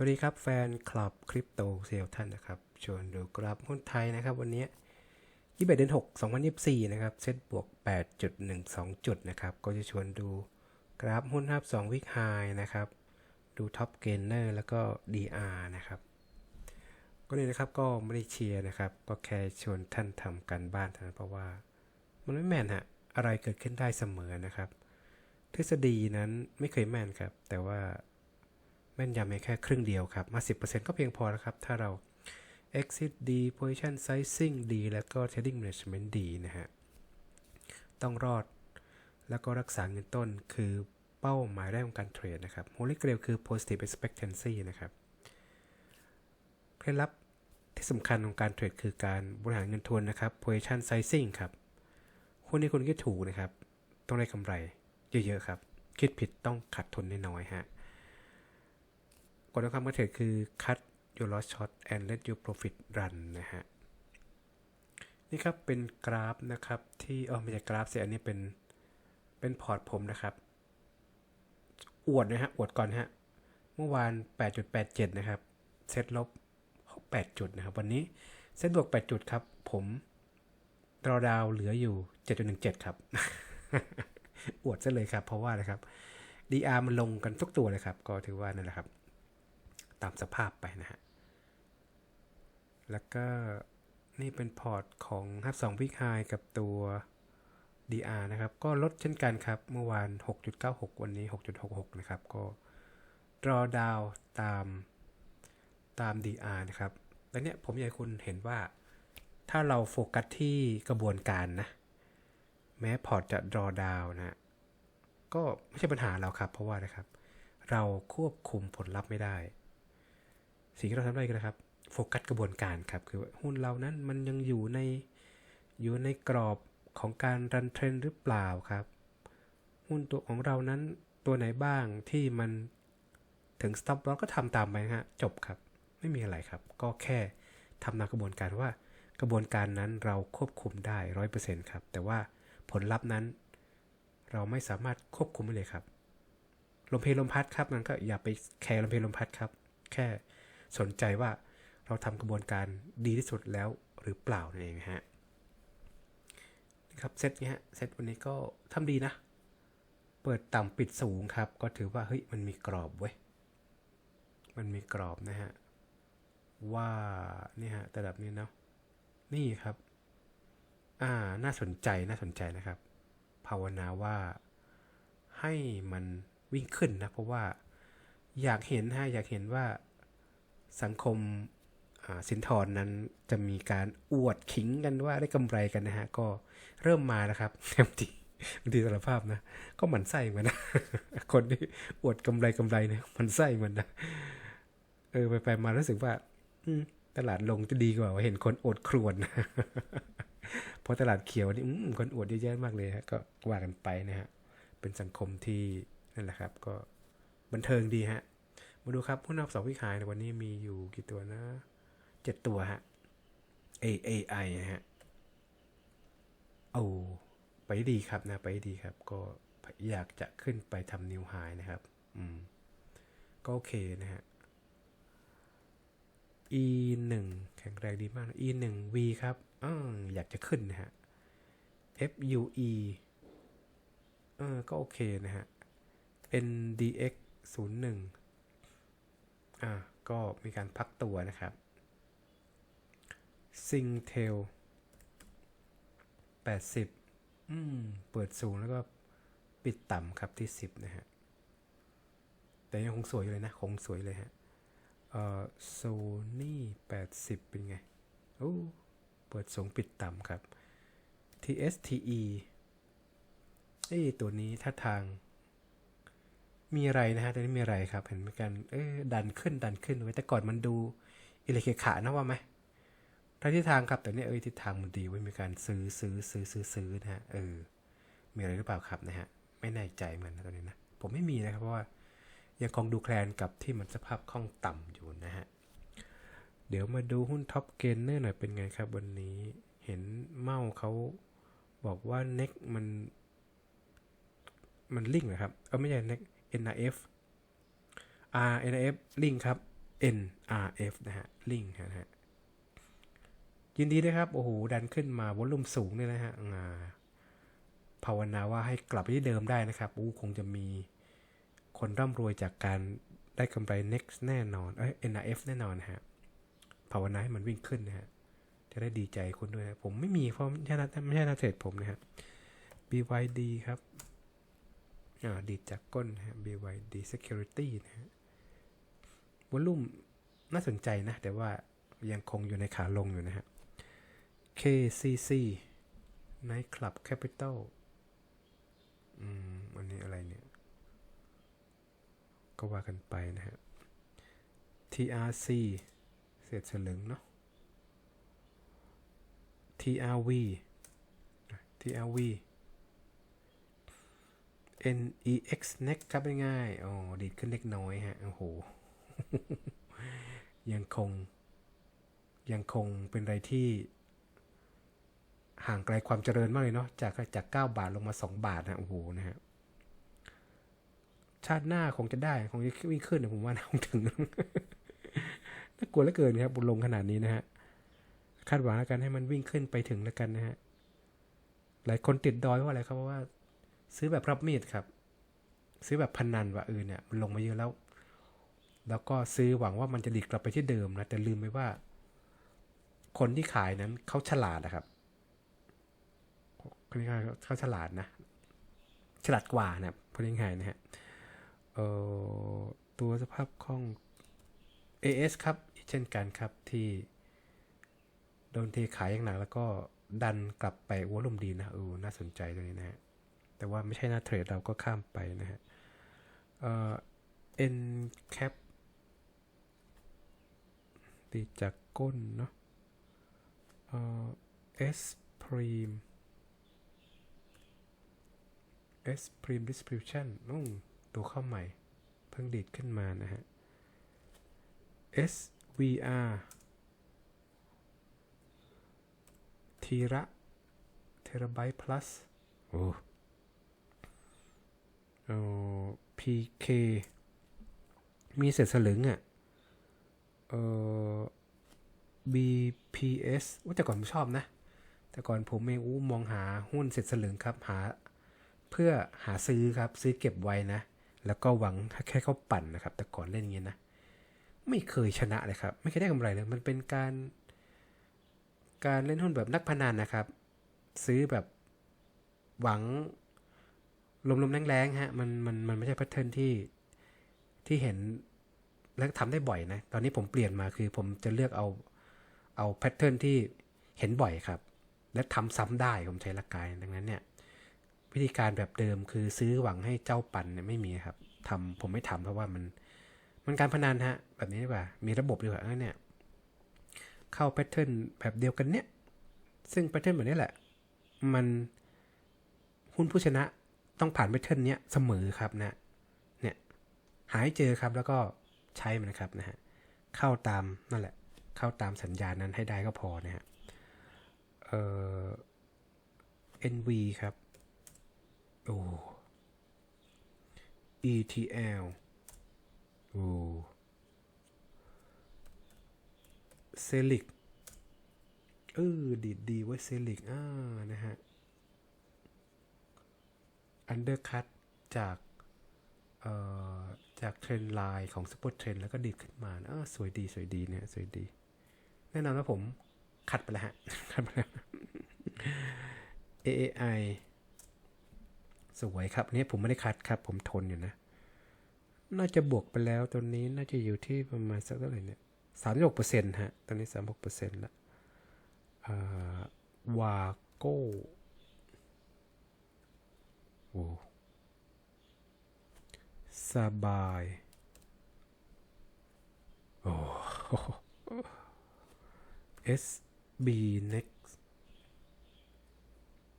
วัสดีครับแฟนคลับคริปโตเซลท่านนะครับชวนดูกราฟหุ้นไทยนะครับ วันนี้21เดือน6 2024นะครับเซ็ตบวก8.12จุดนะครับ ก็จะชวนดูกราฟหุ้นภาพ2วิกไฮนะครับ ดูท็อปเกนเนอร์แล้วก็ DR นะครับ ก็เลยนะครับก็ไม่ได้เชียร์นะครับ ก็แค่ชวนท่านทำการบ้านเท่านั้นเพราะว่า มันไม่แม่นฮะอะไรเกิดขึ้นได้เสมอนะครับ ทฤษฎีนั้นไม่เคยแม่นครับ แต่ว่า แม่นยำในแค่ครึ่งเดียวครับ มา 10%ก็เพียงพอแล้วครับ ถ้าเรา exit ดี position sizing ดี แล้วก็ trading management ดีนะฮะ ต้องรอด แล้วก็รักษาเงินต้นคือเป้าหมายแรกของการเทรดนะครับ Holy Grail คือ positive expectancy นะครับ เคล็ดลับที่สำคัญของการเทรดคือการบริหารเงินทุนนะครับ position sizing ครับหุ้นที่คุณคิดถูกนะครับ ต้องได้กำไรเยอะๆครับ คิดผิดต้องขาดทุนน้อยๆฮะ กฎของการเทรดคือ cut your loss short and let your profit run นะฮะ นี่ครับเป็นกราฟนะครับที่เออไม่ใช่กราฟสิอันนี้เป็นเป็นพอร์ตผมนะครับ อวดนะฮะ อวดก่อนฮะ เมื่อวาน 8.87 นะครับ เซตลบ 8 จุดนะครับ วันนี้เซตบวก 8 จุดครับ ผมรอดาวเหลืออยู่ 7.17 ครับ อวดซะเลยครับ เพราะว่านะครับ DR มันลงกันทุกตัวเลยครับ ก็ถือว่านั่นแหละครับ ตามสภาพไปนะฮะ แล้วก็นี่เป็นพอร์ตของฮับ2วิกไฮกับตัว DR นะครับ ก็ลดเช่นกันครับ เมื่อวาน 6.96 วันนี้ 6.66 นะครับ ก็รอดาวตามตาม DR นะครับแล้วเนี่ยผมอยากให้คุณเห็นว่า ถ้าเราโฟกัสที่กระบวนการนะ แม้พอร์ตจะรอดาวนะ ก็ไม่ใช่ปัญหาเราครับ เพราะว่านะครับ เราควบคุมผลลัพธ์ไม่ได้ สิ่งที่เราทำได้ก็นะครับ โฟกัสกระบวนการครับ คือหุ้นเรานั้นมันยังอยู่ในอยู่ในกรอบของการรันเทรนหรือเปล่าครับ หุ้นตัวของเรานั้นตัวไหนบ้างที่มันถึง stop loss ก็ทำตามไปฮะจบครับ ไม่มีอะไรครับ ก็แค่ทำตามกระบวนการว่ากระบวนการนั้นเราควบคุมได้ร้อยเปอร์เซ็นต์ครับ แต่ว่าผลลัพธ์นั้น เราไม่สามารถควบคุมได้เลยครับ ลมเพลลมพัดครับมันก็อย่าไปแคร์ลมเพลลมพัดครับ แค่ สนใจว่าเราทำกระบวนการดีที่สุดแล้วหรือเปล่านั่นเองฮะครับเซตนี้ฮะเซตวันนี้ก็ทำดีนะ เปิดต่ำปิดสูงครับ ก็ถือว่าเฮ้ยมันมีกรอบเว้ยมันมีกรอบนะฮะว่านี่ฮะระดับนี้เนาะนี่ครับ อ่าน่าสนใจน่าสนใจนะครับ ภาวนาว่าให้มันวิ่งขึ้นนะ เพราะว่าอยากเห็นฮะอยากเห็นว่า สังคมสินทรนั้นจะมีการอวดขิงกันว่าได้กำไรกันนะฮะ ก็เริ่มมาแล้วครับบางทีบางทีสารภาพนะ ก็หมันไส้เหมือนนะ คนที่อวดกำไรกำไรเนี่ยมันไส้เหมือนนะ เออ ไปไปมารู้สึกว่า อืตลาดลงจะดีกว่าเห็นคนอดครวนเพราะตลาดเขียวนี่คนอวดเยอะแยะมากเลยฮะก็ว่ากันไปนะฮะเป็นสังคมที่นั่นแหละครับ ก็บันเทิงดีฮะ มาดูครับหุ้นนับสองวิขายในวันนี้มีอยู่กี่ตัวนะเจ็ดตัวฮะ A A I ฮะโอ้ไปดีครับนะ ไปดีครับ ก็อยากจะขึ้นไปทำนิวไฮนะครับ อืม ก็โอเคนะฮะ E 1 แข็งแรงดีมากนะ E 1 V ครับอออยากจะขึ้นนะฮะ F U E เออก็โอเคนะฮะ N D X 0 1 อ่าก็มีการพักตัวนะครับซิงเทล80อืม เปิดสูงแล้วก็ปิดต่ำครับที่10นะฮะ แต่ยังคงสวยอยู่เลยนะ คงสวยเลยฮะ เอ่อโซนี่80เป็นไง โอ้ เปิดสูงปิดต่ำครับ TSTE เอ้ตัวนี้ถ้าทาง มีอะไรนะฮะตัวนี้มีอะไรครับ เห็นไหมกันเออดันขึ้นดันขึ้นไว้แต่ก่อนมันดูอิเล็กขานะว่าไหมทางทิศทางครับแต่นี่เอ้ยทิศทางมันดีไว้มีการซื้อซื้อซื้อซื้อซื้อนะฮะเออ มีอะไรหรือเปล่าครับนะฮะไม่แน่ใจเหมือนนะตอนนี้นะผมไม่มีนะครับเพราะว่ายังคงดูแคลนกับที่มันสภาพคล่องต่ำอยู่นะฮะเดี๋ยวมาดูหุ้นท็อปเกนเนอร์หน่อยเป็นไงครับ วันนี้เห็นเมาเขาบอกว่าเน็กมัน มันลิ่งนะครับ เออไม่ใช่เน็ก NRF อ่า NRF ลิงก์ครับ NRF นะฮะลิงก์นะฮะยินดีด้วยครับ โอ้โห ดันขึ้นมาวอลลุ่มสูงเนี่ยนะฮะอ่าภาวนาว่าให้กลับไปที่เดิมได้นะครับอู้คงจะมีคนร่ำรวยจากการได้กำไร next แน่นอน เอ้ย NRF แน่นอนนะฮะภาวนาให้มันวิ่งขึ้นนะฮะ จะได้ดีใจคุณด้วยนะผมไม่มีเพราะไม่ใช่นักไม่ใช่นักเทรดผมนะฮะ BYD ครับ ดีดจากก้นฮะ BYD Security นะฮะวอลุ่มน่าสนใจนะ แต่ว่ายังคงอยู่ในขาลงอยู่นะฮะ KCC Night Club Capital อืมอันนี้อะไรเนี่ย ก็ว่ากันไปนะฮะ TRC เศษสลึงเนาะ TRV TRV NEX Next ครับง่ายๆอ๋อดีดขึ้นเล็กน้อยฮะ โอ้โห ยังคง ยังคงเป็นอะไรที่ ห่างไกลความเจริญมากเลยเนาะ จากจาก 9 บาทลงมา 2 บาทนะ โอ้โห นะฮะ ชาติหน้าคงจะได้ คงจะวิ่งขึ้นผมว่านะคงถึง น่ากลัวเหลือเกินครับ บุญลงขนาดนี้นะฮะ คาดหวังแล้วกันให้มันวิ่งขึ้นไปถึงแล้วกันนะฮะ หลายคนติดดอยเพราะอะไรครับเพราะว่า ซื้อแบบรับมีดครับ ซื้อแบบพนันว่าเออเนี่ยมันลงมาเยอะแล้ว แล้วก็ซื้อหวังว่ามันจะดีดกลับไปที่เดิมนะแต่ลืมไปว่า คนที่ขายนั้นเขาฉลาดนะครับเขาเรียกว่าเขาฉลาดนะ ฉลาดกว่านะพูดง่ายๆนะฮะเอ่อตัวสภาพคล่อง AS ครับเช่นกันครับที่โดนเทขายอย่างหนักแล้วก็ดันกลับไปวอลุ่มดีนะเออน่าสนใจตัวนี้นะฮะ แต่ว่าไม่ใช่หน้าเทรดเราก็ข้ามไปนะฮะเอ่อ N cap ตีจากก้นเนาะเอ่อ S prime S prime distribution นุ่งตัวเข้าใหม่ เพิ่งดีดขึ้นมานะฮะ SVR ทีระเทราไบต์ plus โอ้ เอ่อ PK มีเศษสลึงอะ่ะ เอ่อ BPS ว่าแต่ก่อนผมชอบนะ แต่ก่อนผมเองอู้มองหาหุ้นเศษสลึงครับ หา เพื่อหาซื้อครับ ซื้อเก็บไว้นะ แล้วก็หวังแค่เขาปั่นนะครับ แต่ก่อนเล่นอย่างนี้ยนะ ไม่เคยชนะเลยครับ ไม่เคยได้กำไรเลย มันเป็นการ การเล่นหุ้นแบบนักพนันนะครับ ซื้อแบบหวัง ลมๆแรงๆฮะมันมันมันไม่ใช่แพทเทิร์นที่ที่เห็นและทำได้บ่อยนะ ตอนนี้ผมเปลี่ยนมาคือผมจะเลือกเอาเอาแพทเทิร์นที่เห็นบ่อยครับ และทำซ้ำได้ผมใช้หลักการดังนั้นเนี่ย วิธีการแบบเดิมคือซื้อหวังให้เจ้าปันเนี่ยไม่มีครับทำผมไม่ทำเพราะว่ามันมันการพนันฮะ แบบนี้ดีกว่า มีระบบดีกว่าเออเนี่ย เข้าแพทเทิร์นแบบเดียวกันเนี่ย ซึ่งแพทเทิร์นแบบนี้แหละ มันหุ้นผู้ชนะ ต้องผ่านแพทเทิร์นเนี้ยเสมอครับนะ เนี่ย หาให้เจอครับแล้วก็ใช้มันนะครับนะฮะ เข้าตามนั่นแหละ เข้าตามสัญญาณนั้นให้ได้ก็พอนะฮะ เอ่อ NV ครับ โอ้ ETL โอ้เซลิกเออดีดีไว้เซลิกอ่านะฮะ อันเดอร์คัตจากเอ่อจากเทรนไลน์ของ Super Trend แล้วก็ดีขึ้นมานะอ่าสวยดีสวยดีเนี่ยสวยดี แน่นอนว่าผมคัดไปแล้วฮะคัดไปแล้ว AAI สวยครับอันนี้ผมไม่ได้คัดครับ ผมทนอยู่นะ น่าจะบวกไปแล้วตัวนี้น่าจะอยู่ที่ประมาณสักเท่าไหร่เนี่ยสามหกเปอร์เซ็นต์ฮะตอนนี้สามหกเปอร์เซ็นต์ละอ่าวาโก้โอ้ สบาย โอ้ SB next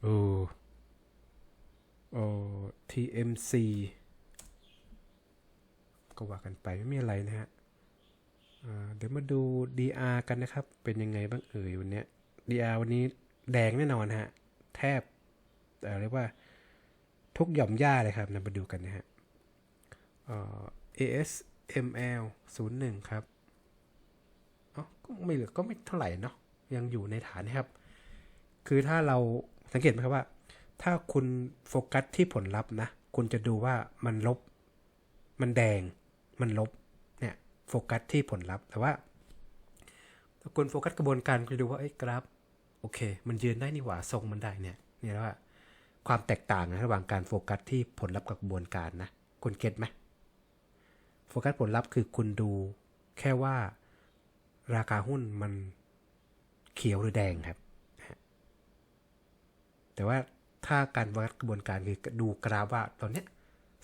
โอ้โอ้ TMC ก็ว่ากันไปไม่มีอะไรนะฮะเดี๋ยวมาดู DR กันนะครับ เป็นยังไงบ้างเอ่ยวันเนี้ย DR วันนี้แดงแน่นอนฮะ แทบเอ่เรียกว่า ทุกหย่อมย่าเลยครับนะมาดูกันนะฮะ ASML 01 ครับอ๋อก็ไม่เหลือก็ไม่เท่าไหร่เนาะยังอยู่ในฐานนะครับ คือถ้าเราสังเกตไหมครับว่า ถ้าคุณโฟกัสที่ผลลัพธ์นะ คุณจะดูว่ามันลบ มันแดง มันลบ เนี่ยโฟกัสที่ผลลัพธ์ แต่ว่าถ้าคุณโฟกัสกระบวนการคุณดูว่าเอ้กราฟ โอเค มันยืนได้นี่หว่าทรงมันได้เนี่ย เนี่ยว่า ความแตกต่างนะระหว่างการโฟกัสที่ผลลัพธ์กับกระบวนการนะคุณเก็ตไหมโฟกัสผลลัพธ์คือคุณดูแค่ว่าราคาหุ้นมันเขียวหรือแดงครับ แต่ว่าถ้าการวัดกระบวนการคือดูกราฟว่าตอนเนี้ย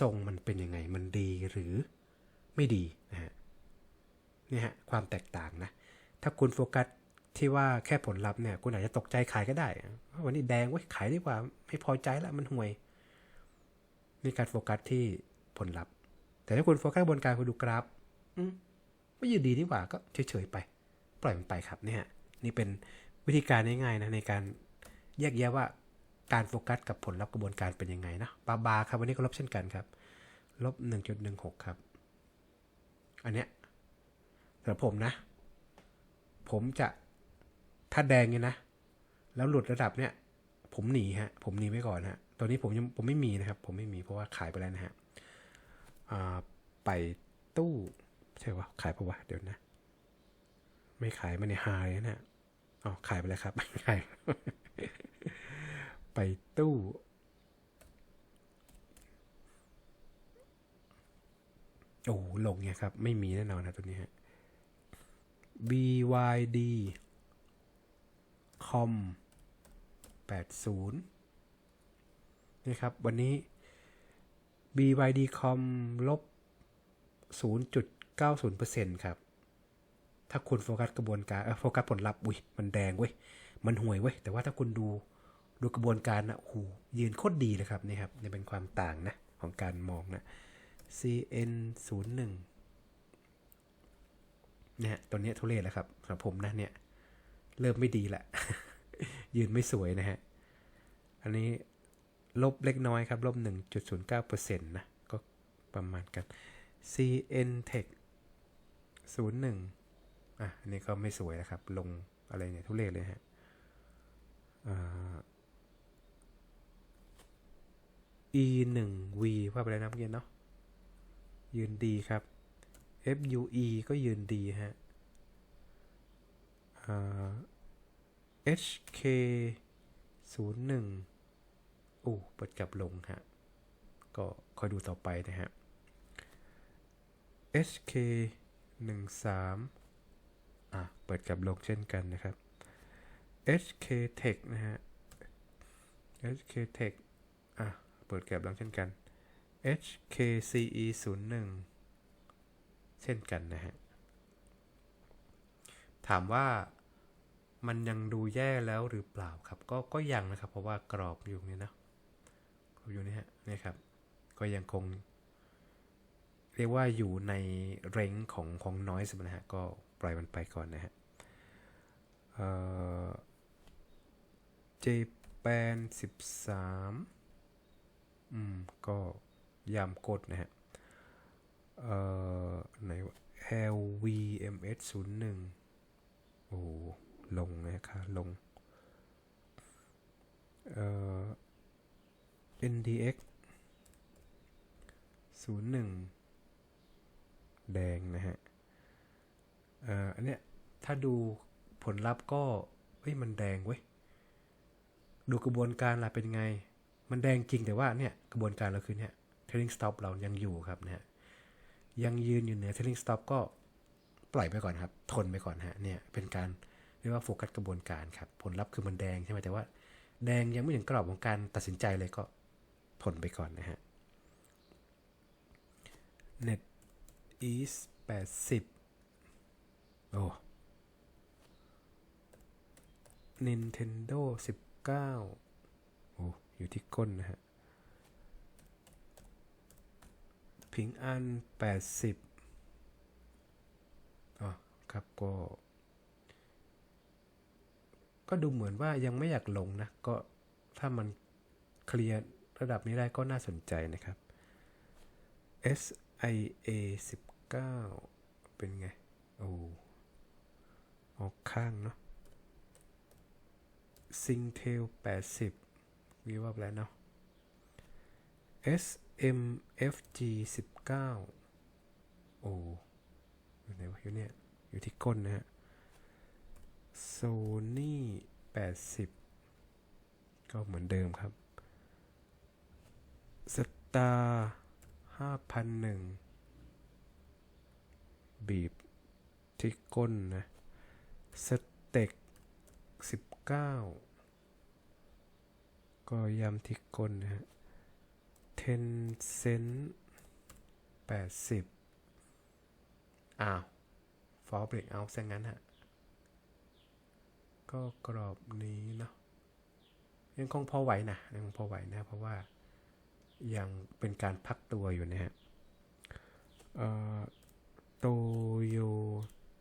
ทรงมันเป็นยังไงมันดีหรือไม่ดีนะฮะนี่ฮะความแตกต่างนะ ถ้าคุณโฟกัส ที่ว่าแค่ผลลัพธ์เนี่ยคุณอาจจะตกใจขายก็ได้ว่าวันนี้แดงไว้ขายดีกว่า ไม่พอใจแล้วมันห่วยนี่การโฟกัสที่ผลลัพธ์ แต่ถ้าคุณโฟกัสกระบวนการคุณดูกราฟอืมไม่ยืนดีนี่หว่าก็เฉยๆไป ปล่อยมันไปครับเนี่ยนี่เป็นวิธีการง่ายๆนะในการแยกแยะว่าการโฟกัสกับผลลัพธ์กระบวนการเป็นยังไงนะบาบาครับวันนี้ก็ลบเช่นกันครับลบ1.16 ครับ อันเนี้ยสำหรับผมนะ ผมจะ ถ้าแดงเนี่ยนะ แล้วหลุดระดับเนี้ยผมหนีฮะ ผมหนีไว้ก่อนฮะตัวนี้ผมยังผมไม่มีนะครับ ผมไม่มีเพราะว่าขายไปแล้วนะฮะอ่าไปตู้ใช่วะขายปะวะเดี๋ยวนะ ไม่ขายมันในไฮนะอ๋อขายไปแล้วครับขายไปตู้โอ้ลงเนี่ยครับ ไม่มีแน่นอนนะตัวนี้ฮะ BYD com 80 นี่ครับ วันนี้ BYD com ลบ 0.90%ครับ ถ้าคุณโฟกัสกระบวนการโฟกัสผลลัพธ์อุ้ยมันแดงเว้ย มันห่วยเว้ย แต่ว่าถ้าคุณดูดูกระบวนการนะโอ้โหยืนโคตรดีเลยครับนี่ครับนี่เป็นความต่างนะ ของการมองนะ CN 0 1เนี่ยตัวนี้ทุเรศแล้วครับสำหรับผมนะเนี่ย เริ่มไม่ดีละ ยืนไม่สวยนะฮะ อันนี้ลบเล็กน้อยครับ ลบ 1.09%นะ ก็ประมาณกัน CN Tech 01 อะ อันนี้ก็ไม่สวยนะครับ ลงอะไรเนี่ย ทุเรศเลยฮะอ่า E 1 V ว่าไปแล้วนะเมื่อกี้เนาะยืนดีครับ FUE ก็ยืนดีฮะ HK 0 1โอ้เปิดกลับลงฮะ ก็คอยดูต่อไปนะฮะ HK 1 3อะ เปิดกลับลงเช่นกันนะครับ HK Tech นะฮะ HK Tech อะ เปิดกลับลงเช่นกัน HKCE 0 1เช่นกันนะฮะ ถามว่ามันยังดูแย่แล้วหรือเปล่าครับ ก็ก็ยังนะครับ เพราะว่ากรอบอยู่นี่นะกรอบอยู่นี่ฮะนี่ครับ ก็ยังคง เรียกว่าอยู่ในเรงของของน้อยสุดนะฮะก็ปล่อยมันไปก่อนนะฮะเอ่อ Japan 13อืม ก็ยามกดนะฮะ เอ่อ ไหนวะ LVMS 01 โอ้ลงนะครับลงเอ่อ NDX 01 แดงนะฮะเอ่ออันเนี้ยถ้าดูผลลัพธ์ก็เฮ้ยมันแดงเว้ย ดูกระบวนการล่ะเป็นไง มันแดงจริงแต่ว่าเนี่ยกระบวนการเราคือเนี่ย trailing stop เรายังอยู่ครับนะฮะยังยืนอยู่เหนือ trailing stop ก็ ปล่อยไปก่อนครับ ทนไปก่อนฮะเนี่ยเป็นการเรียกว่าโฟกัสกระบวนการครับ ผลลัพธ์คือมันแดงใช่ไหมแต่ว่า แดงยังไม่ถึงกรอบของการตัดสินใจเลยก็ทนไปก่อนนะฮะ Net East 80 โอ้ Nintendo 19 โอ้ อยู่ที่ก้นนะฮะ พิงอัน 80 ครับก็ ก็ดูเหมือนว่ายังไม่อยากลงนะ ก็ถ้ามันเคลียร์ระดับนี้ได้ก็น่าสนใจนะครับ SIA 19 เป็นไง โอ้ออกข้างเนาะซิงเทล80 วิว่าแล้วเนาะ SMFG 19 โอ้อยู่ไหนวะอยู่เนี่ย อยู่ที่ก้นนะฮะ Sony 80ก็เหมือนเดิมครับ Star 5,001บีบที่ก้นนะสเต็ก19ก็ย้ำที่ก้นนะฮะเทนเซนแปดสิบอ้าว ฟอร์เบรกเอาซะงั้นฮะ ก็กรอบนี้เนาะยังคงพอไหวนะยังคงพอไหวนะ เพราะว่ายังเป็นการพักตัวอยู่นะฮะโตโย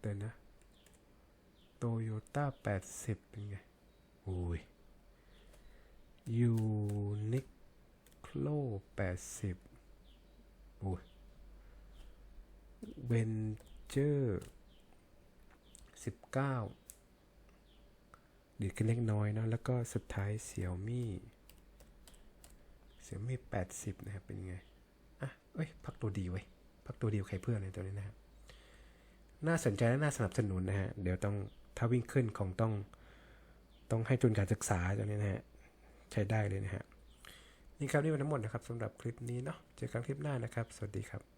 เดี๋ยวนะโตโยต้าแปดสิบเป็นไงอุ้ยยูนิคโลแปดสิบโอ้ยเวนเจอร์ สิบเก้าดีขึ้นเล็กน้อยเนอะแล้วก็สุดท้ายเสี่ยวมี่เสี่ยวมี่แปดสิบนะครับ เป็นไง อะ เอ้ย พักตัวดีไว้ยพักตัวดีกว่าใครเพื่อนเลยตัวนี้นะครับ น่าสนใจและน่าสนับสนุนนะฮะ เดี๋ยวต้อง ถ้าวิ่งขึ้นคงต้อง ต้องให้ทุนการศึกษาตัวนี้นะฮะ ใช้ได้เลยนะฮะ นี่ครับนี่เป็นทั้งหมดนะครับสำหรับคลิปนี้เนาะ เจอกันคลิปหน้านะครับ สวัสดีครับ